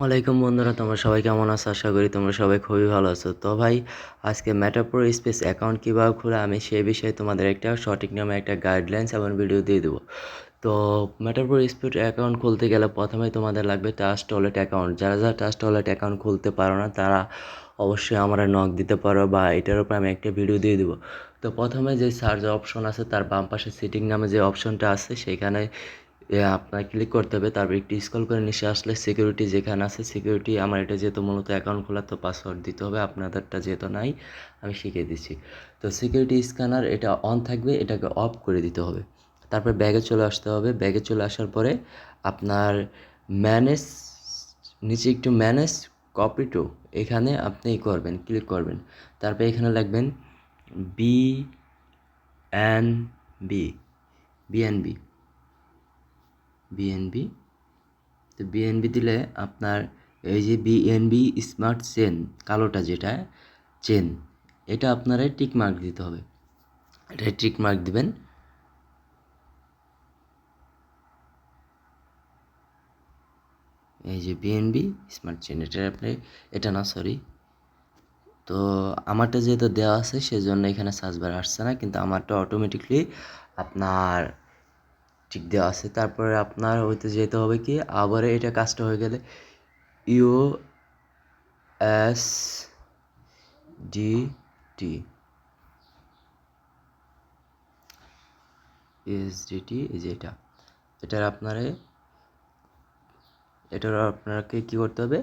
ওয়ালাইকুম বন্ধুরা, তোমরা সবাই কেমন আছো? আশা করি তোমরা সবাই খুবই ভালো আছো। তো ভাই, আজকে ম্যাটাপ্রো স্পেস অ্যাকাউন্ট কীভাবে খোলা, আমি সেই বিষয়ে তোমাদের একটা সঠিক নামে একটা গাইডলাইন্স এবং ভিডিও দিয়ে দেবো। তো ম্যাটাপ্রো স্পেস অ্যাকাউন্ট খুলতে গেলে প্রথমেই তোমাদের লাগবে ট্রাস্ট ওয়ালেট অ্যাকাউন্ট যারা যারা ট্রাস্ট ওয়ালেট অ্যাকাউন্ট খুলতে পারো না, তারা অবশ্যই আমরা নক দিতে পারো বা এটার উপর আমি একটা ভিডিও দিয়ে দেবো। তো প্রথমে যে সার্চ অপশন আছে, তার বাম পাশে সিটিং নামে যে অপশনটা আছে, সেখানে আপনার ক্লিক করতে হবে, তারপর একটু স্ক্রল করে নিচে আসলে সিকিউরিটি যেখানে আছে সিকিউরিটি আমার এটা যেহেতু মূলত অ্যাকাউন্ট খোলা, তো পাসওয়ার্ড দিতে হবে, আপনাদেরটা যেহেতু নাই, আমি শিখিয়ে দিচ্ছি। তো সিকিউরিটি স্ক্যানার এটা অন থাকবে, এটাকে অফ করে দিতে হবে। তারপর ব্যাগে চলে আসতে হবে ব্যাগে চলে আসার পরে আপনার ম্যানেজ নিচে একটু ম্যানেজ কপি টু এখানে আপনি করবেন ক্লিক করবেন। তারপর এখানে লিখবেন B N B BNB BNB তো বিএনবি দিলে আপনার এই যে বিএনবি স্মার্ট চেন কালোটা যেটা চেন এটা আপনারা টিক মার্ক দিতে হবে। এটা টিক মার্ক দিবেন। এই যে বিএনবি স্মার্ট চেন এটা আপনি, এটা না সরি তো আমারটা যেহেতু দেওয়া আছে, সেজন্য এখানে সার্চ বার আসছে না, কিন্তু আমারটা অটোমেটিকলি আপনার ঠিক দেওয়া আছে। তারপরে আপনার হইতে যেতে হবে কি আবার এটা কাজটা হয়ে গেলে U S D T USDT এই যে এটা। এটার আপনারে, এটার আপনাকে কী করতে হবে?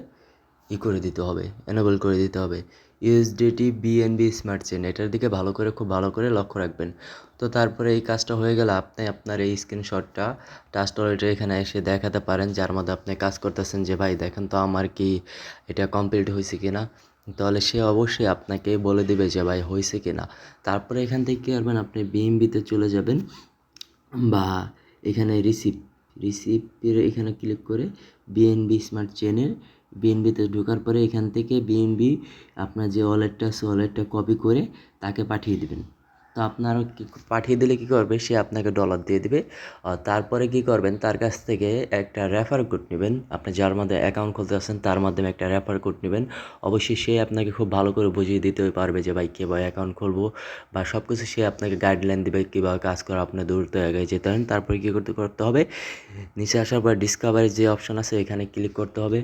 ই করে দিতে হবে এনেবল করে দিতে হবে। ইউএসডিটি বিএনবি স্মার্ট চেন এটার দিকে ভালো করে, খুব ভালো করে লক্ষ্য রাখবেন। তো তারপরে এই কাজটা হয়ে গেলে আপনি আপনার এই স্ক্রিনশটটা টাস্ট ওয়ালেটের এখানে এসে দেখাতে পারেন, যার মধ্যে আপনি কাজ করতেছেন যে, ভাই, দেখেন তো আমার কি এটা কমপ্লিট হয়েছে কি না তাহলে সে অবশ্যই আপনাকে বলে দিবে যে, ভাই, হয়েছে কি না তারপরে এখান থেকে কী করবেন, আপনি বিএমবিতে চলে যাবেন বা এখানে রিসিপ রিসিপের এখানে ক্লিক করে বিএনবি স্মার্ট চেনের বিএনবিতে ঢোকার পরে এখান থেকে বিএনবি আপনার যে ওয়ালেটটা আছে ওয়ালেটটা কপি করে তাকে পাঠিয়ে দেবেন। তো আপনার পাঠিয়ে দিলে কী করবে? সে আপনাকে ডলার দিয়ে দেবে। তারপরে কী করবেন? তার কাছ থেকে একটা রেফার কোড নেবেন। আপনি যার মধ্যে অ্যাকাউন্ট খুলতে আসছেন তার মাধ্যমে একটা রেফার কোড নেবেন। অবশ্যই সে আপনাকে খুব ভালো করে বুঝিয়ে দিতে পারবে যে, ভাই কীভাবে অ্যাকাউন্ট খুলবো? বা সব কিছু সে আপনাকে গাইডলাইন দেবে কীভাবে কাজ করে আপনি দূরত্ব এগিয়ে যেতে পারেন। তারপরে কী করতে করতে হবে? নিচে আসার পর ডিসকাভারি যে অপশান আছে, এখানে ক্লিক করতে হবে।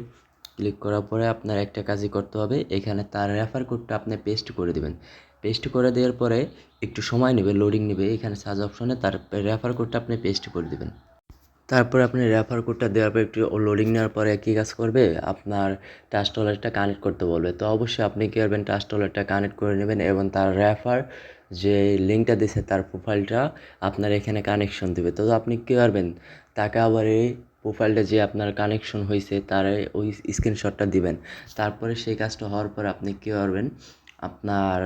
ক্লিক করার পরে আপনার একটা কাজই করতে হবে। এখানে তার রেফার কোডটা আপনি পেস্ট করে দেবেন। পেস্ট করে দেওয়ার পরে একটু সময় নেবে লোডিং নেবে। এখানে সার্চ অপশনে তার রেফার কোডটা আপনি পেস্ট করে দেবেন। তারপর আপনি রেফার কোডটা দেওয়ার পর একটু লোডিং নেওয়ার পরে কী কাজ করবে। আপনার টাস্ট ওয়ালেটটা কানেক্ট করতে বলবে। তো অবশ্যই আপনি কী করবেন টাস্ট ওয়ালেটটা কানেক্ট করে নেবেন এবং তার রেফার যে লিঙ্কটা দিছে তার প্রোফাইলটা আপনার এখানে কানেকশন দেবে। তো আপনি কী করবেন, তাকে আবার এই প্রোফাইলটা যে আপনার কানেকশন হয়েছে, তার ওই স্ক্রিনশটটা দিবেন। তারপরে সেই কাজটা হওয়ার পর আপনি কী করবেন? আপনার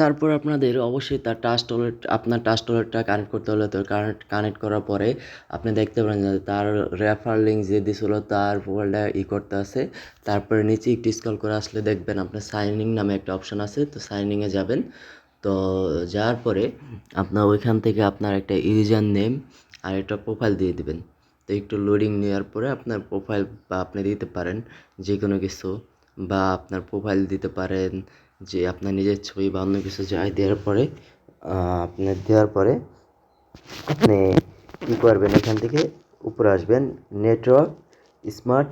তারপর আপনাদের অবশ্যই তার টাস্ট ওয়ালেট আপনার টাস্ট ওয়ালেটটা কানেক্ট করতে হলে তো কানেক্ট কানেক্ট করার পরে আপনি দেখতে পারেন যে তার রেফার লিঙ্ক যে দিয়েছিল তার প্রোফাইলটা ই করতে আছে। তারপরে নিচে একটু স্কল করে আসলে দেখবেন আপনার সাইনিং নামে একটা অপশন আছে, তো সাইনিংয়ে যাবেন। তো যাওয়ার পরে আপনার ওইখান থেকে আপনার একটা ইউজার নেম আর একটা প্রোফাইল দিয়ে দেবেন। তো একটু লোডিং নেওয়ার পরে আপনার প্রোফাইল বা আপনি দিতে পারেন যে কোনো কিছু বা আপনার প্রোফাইল দিতে পারেন যে আপনার নিজের ছবি বা অন্য কিছু যাই দেওয়ার পরে আপনার দেওয়ার পরে আপনি কী করবেন? এখান থেকে উপরে আসবেন network smart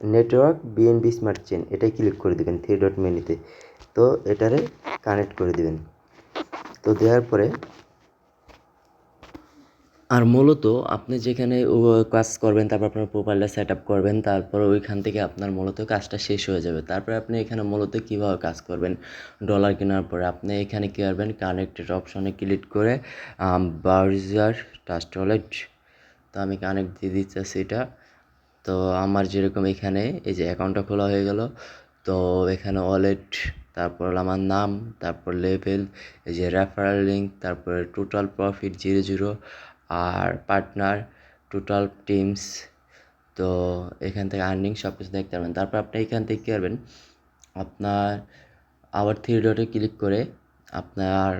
network BNB smart chain এটাই ক্লিক করে দেবেন থ্রি ডট মেনুতে তো। এটারে কানেক্ট করে দেবেন। তো দেওয়ার পরে আর মূলত আপনি যেখানে কাজ করবেন, তারপর আপনার প্রোফাইলটা সেট আপ করবেন, তারপর ওইখান থেকে আপনার মূলত কাজটা শেষ হয়ে যাবে। তারপরে আপনি এখানে মূলত কীভাবে কাজ করবেন? ডলার কেনার পরে আপনি এখানে কী করবেন? কানেক্টেড অপশনে ক্লিক করে ব্রাউজার টাস্ট ওয়ালেট তো আমি কানেক্ট দিয়ে দিচ্ছি এটা। তো আমার যেরকম এখানে এই যে অ্যাকাউন্টটা খোলা হয়ে গেল, তো এখানে ওয়ালেট তারপর হলো আমার নাম, তারপর লেভেল এই যে রেফারেল লিঙ্ক তারপরে টোটাল প্রফিট জিরো জিরো আর পার্টনার টোটাল টিমস তো এখান থেকে আর্নিং সব কিছু দেখতে পারবেন। তারপর আপনি এখান থেকে কী করবেন? আপনার আবার থ্রি ডটে ক্লিক করে আপনার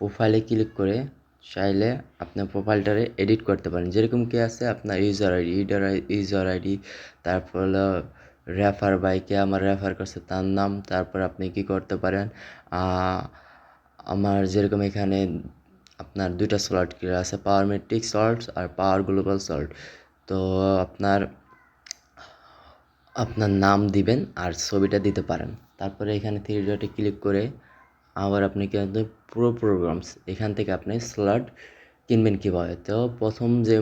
প্রোফাইলে ক্লিক করে চাইলে আপনার প্রোফাইলটারে এডিট করতে পারেন। যেরকম কি আছে আপনার user ID user user ID তারপর হলো রেফার বাইকে আমার রেফার করছে তার নাম, তারপর আপনি কি করতে পারেন? আমার যেরকম এখানে আপনার দুইটা স্লট কি আছে পাওয়ার মেট্রিক সল্ট আর পাওয়ার গ্লোবাল সল্ট তো আপনার আপনার নাম দিবেন আর ছবিটা দিতে পারেন। তারপরে এখানে থ্রি ডটে ক্লিক করে আবার আপনি কিন্তু পুরো প্রোগ্রামস এখান থেকে আপনি স্লট কিনবেন কীভাবে? তো প্রথম যে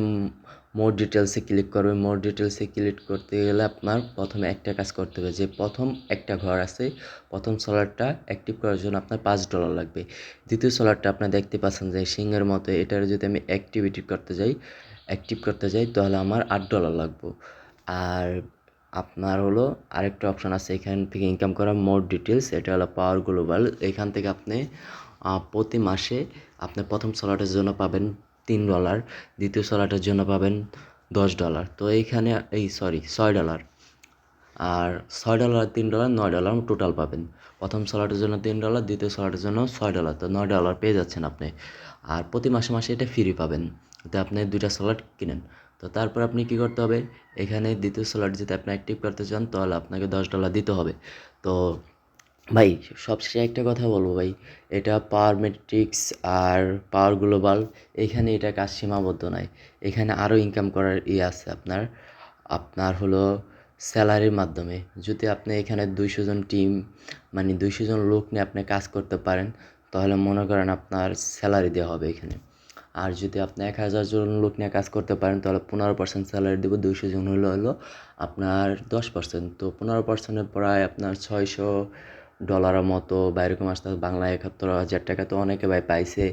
মোর ডিটেলসে ক্লিক করবে। মোর ডিটেলসে ক্লিক করতে গেলে আপনার প্রথমে একটা কাজ করতে হবে যে প্রথম একটা ঘর আছে, প্রথম সোলারটা অ্যাক্টিভ করার জন্য আপনার পাঁচ ডলার লাগবে। দ্বিতীয় সোলারটা আপনার দেখতে পাচ্ছেন যে সিংহের মতো, এটার যদি আমি অ্যাক্টিভিটি করতে যাই অ্যাক্টিভ করতে যাই, তাহলে আমার আট ডলার লাগবে। আর আপনার হলো আরেকটা অপশান আছে, এখান থেকে ইনকাম করা মোর ডিটেলস এটা হলো পাওয়ার গ্লোবাল এখান থেকে আপনি প্রতি মাসে আপনি প্রথম সোলারটার জন্য পাবেন তিন ডলার, দ্বিতীয় সোলারটার জন্য পাবেন দশ ডলার। তো এইখানে এই সরি, ছয় ডলার। আর ছয় ডলার, তিন ডলার, নয় ডলার টোটাল পাবেন। প্রথম সোলারটার জন্য তিন ডলার, দ্বিতীয় সোলারটার জন্য ছয় ডলার। তো নয় ডলার পেয়ে যাচ্ছেন আপনি। আর প্রতি মাসে মাসে এটা ফ্রি পাবেন। যাতে আপনি দুইটা সোলার কিনেন। তো তারপর আপনি কী করতে হবে? এখানে দ্বিতীয় সোলার যদি আপনি অ্যাক্টিভ করতে চান, তাহলে আপনাকে দশ ডলার দিতে হবে। তো ভাই, সবশেষে একটা কথা বলব ভাই। এটা পাওয়ার মেট্রিক্স আর পাওয়ার গ্লোবাল এখানে এটা কাজ সীমাবদ্ধ নয় এখানে আরও ইনকাম করার ইয়ে আছে আপনার। আপনার হলো স্যালারির মাধ্যমে। যদি আপনি এখানে দুইশো জন টিম মানে দুইশো জন লোক নিয়ে আপনি কাজ করতে পারেন, তাহলে মনে করেন আপনার স্যালারি দেওয়া হবে এখানে। আর যদি আপনি এক হাজার জন লোক নিয়ে কাজ করতে পারেন, তাহলে পনেরো পার্সেন্ট স্যালারি দেবো, দুইশো জন হলো হলো আপনার দশ পার্সেন্ট তো পনেরো পার্সেন্টের প্রায় আপনার ছয়শো ডলারের মতো বা এরকম আসতে বাংলা একাত্তর হাজার টাকা তো অনেকে ভাই পাইছে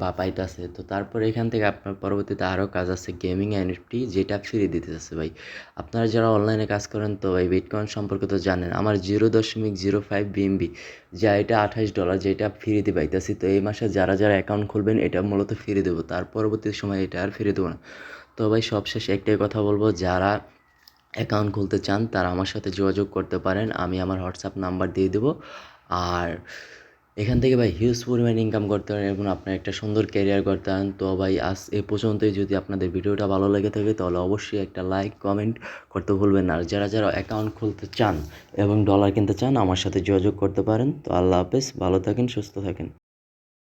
বা পাইতাছে। তো তারপরে এখান থেকে আপনার পরবর্তীতে আরও কাজ আছে গেমিং এনএফটি যেটা ফ্রি দিতে যাচ্ছে ভাই। আপনারা যারা অনলাইনে কাজ করেন তো ভাই বিটকয়েন সম্পর্কে তো জানেন। আমার জিরো দশমিক জিরো ফাইভ বিএমবি যা এটা আঠাশ ডলার যেটা ফ্রিতে পাইতেছি। তো এই মাসে যারা যারা অ্যাকাউন্ট খুলবেন এটা মূলত ফ্রি দেবো। তার পরবর্তী সময় এটা আর ফ্রি দেবো না। তো ভাই সবশেষ একটাই কথা বলব, যারা অ্যাকাউন্ট খুলতে চান, তারা আমার সাথে যোগাযোগ করতে পারেন। আমি আমার হোয়াটসঅ্যাপ নাম্বার দিয়ে দেবো। আর এখান থেকে ভাই হিউজ পরিমাণ ইনকাম করতে পারেন। এবং আপনার একটা সুন্দর ক্যারিয়ার করতে পারেন তো ভাই আজ এ পর্যন্তই। যদি আপনাদের ভিডিওটা ভালো লেগে থাকে, তাহলে অবশ্যই একটা লাইক কমেন্ট করতে ভুলবেন আর যারা যারা অ্যাকাউন্ট খুলতে চান এবং ডলার কিনতে চান, আমার সাথে যোগাযোগ করতে পারেন। তো আল্লাহ হাফেজ। ভালো থাকেন, সুস্থ থাকেন।